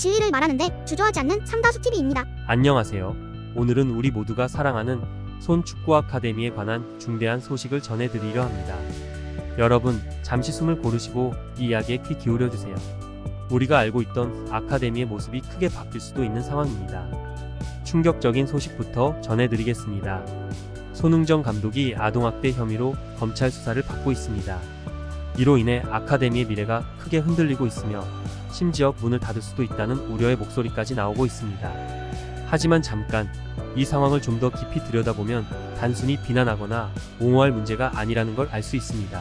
진리를 말하는데 주저하지 않는 삼다수 TV입니다. 안녕하세요. 오늘은 우리 모두가 사랑하는 손 축구 아카데미에 관한 중대한 소식을 전해드리려 합니다. 여러분, 잠시 숨을 고르시고 이 이야기에 귀 기울여 주세요. 우리가 알고 있던 아카데미의 모습이 크게 바뀔 수도 있는 상황입니다. 충격적인 소식부터 전해드리겠습니다. 손흥정 감독이 아동학대 혐의로 검찰 수사를 받고 있습니다. 이로 인해 아카데미의 미래가 크게 흔들리고 있으며 심지어 문을 닫을 수도 있다는 우려의 목소리까지 나오고 있습니다. 하지만 잠깐 이 상황을 좀 더 깊이 들여다보면 단순히 비난하거나 옹호할 문제가 아니라는 걸 알 수 있습니다.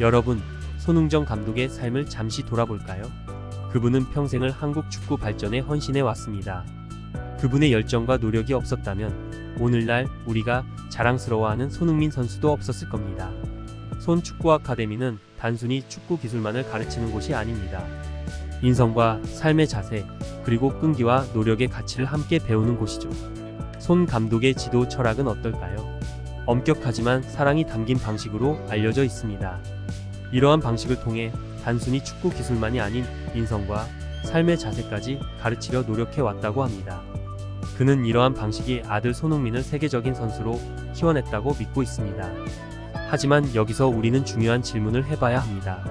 여러분, 손흥정 감독의 삶을 잠시 돌아볼까요? 그분은 평생을 한국 축구 발전에 헌신해 왔습니다. 그분의 열정과 노력이 없었다면 오늘날 우리가 자랑스러워하는 손흥민 선수도 없었을 겁니다. 손 축구 아카데미는 단순히 축구 기술만을 가르치는 곳이 아닙니다. 인성과 삶의 자세, 그리고 끈기와 노력의 가치를 함께 배우는 곳이죠. 손 감독의 지도 철학은 어떨까요? 엄격하지만 사랑이 담긴 방식으로 알려져 있습니다. 이러한 방식을 통해 단순히 축구 기술만이 아닌 인성과 삶의 자세까지 가르치려 노력해 왔다고 합니다. 그는 이러한 방식이 아들 손흥민을 세계적인 선수로 키워냈다고 믿고 있습니다. 하지만 여기서 우리는 중요한 질문을 해봐야 합니다.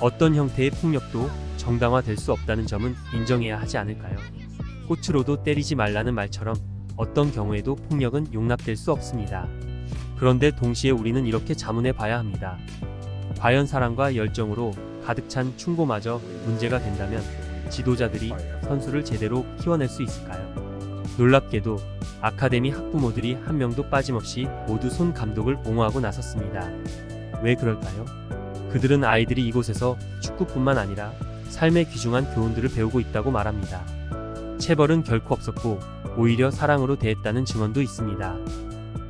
어떤 형태의 폭력도 정당화될 수 없다는 점은 인정해야 하지 않을까요? 꽃으로도 때리지 말라는 말처럼 어떤 경우에도 폭력은 용납될 수 없습니다. 그런데 동시에 우리는 이렇게 자문해 봐야 합니다. 과연 사랑과 열정으로 가득 찬 충고마저 문제가 된다면 지도자들이 선수를 제대로 키워낼 수 있을까요? 놀랍게도 아카데미 학부모들이 한 명도 빠짐없이 모두 손 감독을 옹호하고 나섰습니다. 왜 그럴까요? 그들은 아이들이 이곳에서 축구뿐만 아니라 삶의 귀중한 교훈들을 배우고 있다고 말합니다. 체벌은 결코 없었고 오히려 사랑으로 대했다는 증언도 있습니다.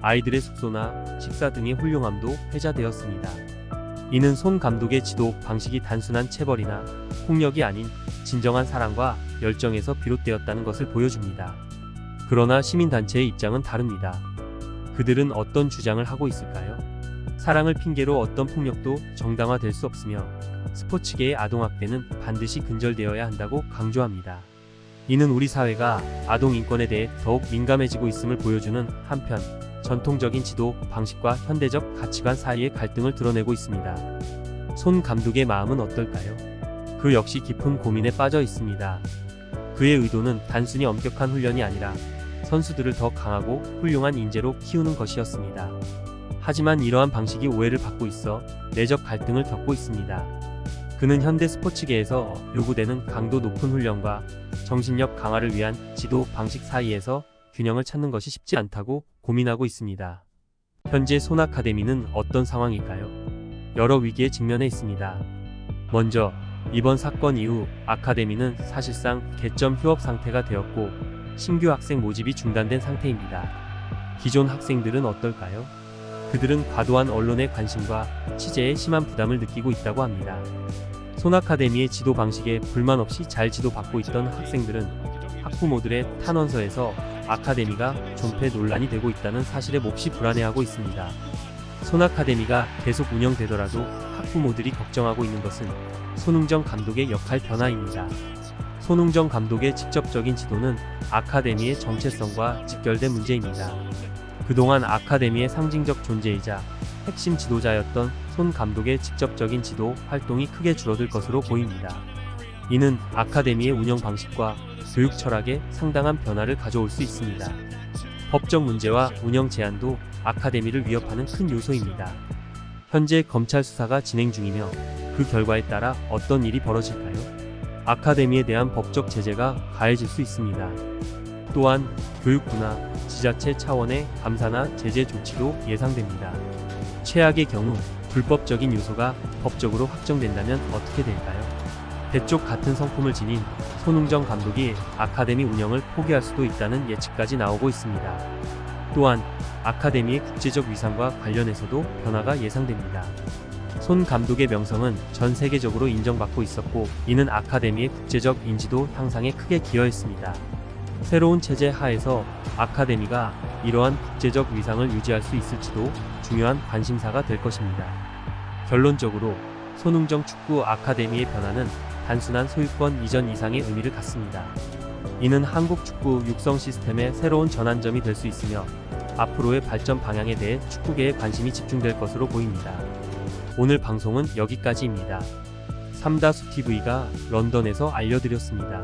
아이들의 숙소나 식사 등의 훌륭함도 회자되었습니다. 이는 손 감독의 지도 방식이 단순한 체벌이나 폭력이 아닌 진정한 사랑과 열정에서 비롯되었다는 것을 보여줍니다. 그러나 시민단체의 입장은 다릅니다. 그들은 어떤 주장을 하고 있을까요? 사랑을 핑계로 어떤 폭력도 정당화될 수 없으며 스포츠계의 아동학대는 반드시 근절되어야 한다고 강조합니다. 이는 우리 사회가 아동 인권에 대해 더욱 민감해지고 있음을 보여주는 한편 전통적인 지도 방식과 현대적 가치관 사이의 갈등을 드러내고 있습니다. 손 감독의 마음은 어떨까요? 그 역시 깊은 고민에 빠져 있습니다. 그의 의도는 단순히 엄격한 훈련이 아니라 선수들을 더 강하고 훌륭한 인재로 키우는 것이었습니다. 하지만 이러한 방식이 오해를 받고 있어 내적 갈등을 겪고 있습니다. 그는 현대 스포츠계에서 요구되는 강도 높은 훈련과 정신력 강화를 위한 지도 방식 사이에서 균형을 찾는 것이 쉽지 않다고 고민하고 있습니다. 현재 손 아카데미는 어떤 상황일까요? 여러 위기에 직면해 있습니다. 먼저 이번 사건 이후 아카데미는 사실상 개점 휴업 상태가 되었고 신규 학생 모집이 중단된 상태입니다. 기존 학생들은 어떨까요? 그들은 과도한 언론의 관심과 취재에 심한 부담을 느끼고 있다고 합니다. 손 아카데미의 지도 방식에 불만 없이 잘 지도받고 있던 학생들은 학부모들의 탄원서에서 아카데미가 존폐 논란이 되고 있다는 사실에 몹시 불안해하고 있습니다. 손 아카데미가 계속 운영되더라도 학부모들이 걱정하고 있는 것은 손흥정 감독의 역할 변화입니다. 손흥정 감독의 직접적인 지도는 아카데미의 정체성과 직결된 문제입니다. 그동안 아카데미의 상징적 존재이자 핵심 지도자였던 손 감독의 직접적인 지도 활동이 크게 줄어들 것으로 보입니다. 이는 아카데미의 운영 방식과 교육 철학에 상당한 변화를 가져올 수 있습니다. 법적 문제와 운영 제한도 아카데미를 위협하는 큰 요소입니다. 현재 검찰 수사가 진행 중이며 그 결과에 따라 어떤 일이 벌어질까요? 아카데미에 대한 법적 제재가 가해질 수 있습니다. 또한 교육부나 지자체 차원의 감사나 제재 조치도 예상됩니다. 최악의 경우 불법적인 요소가 법적으로 확정된다면 어떻게 될까요? 대쪽 같은 성품을 지닌 손흥정 감독이 아카데미 운영을 포기할 수도 있다는 예측까지 나오고 있습니다. 또한 아카데미의 국제적 위상과 관련해서도 변화가 예상됩니다. 손 감독의 명성은 전 세계적으로 인정받고 있었고 이는 아카데미의 국제적 인지도 향상에 크게 기여했습니다. 새로운 체제 하에서 아카데미가 이러한 국제적 위상을 유지할 수 있을지도 중요한 관심사가 될 것입니다. 결론적으로 손흥정 축구 아카데미의 변화는 단순한 소유권 이전 이상의 의미를 갖습니다. 이는 한국 축구 육성 시스템의 새로운 전환점이 될 수 있으며 앞으로의 발전 방향에 대해 축구계의 관심이 집중될 것으로 보입니다. 오늘 방송은 여기까지입니다. 삼다수 TV가 런던에서 알려드렸습니다.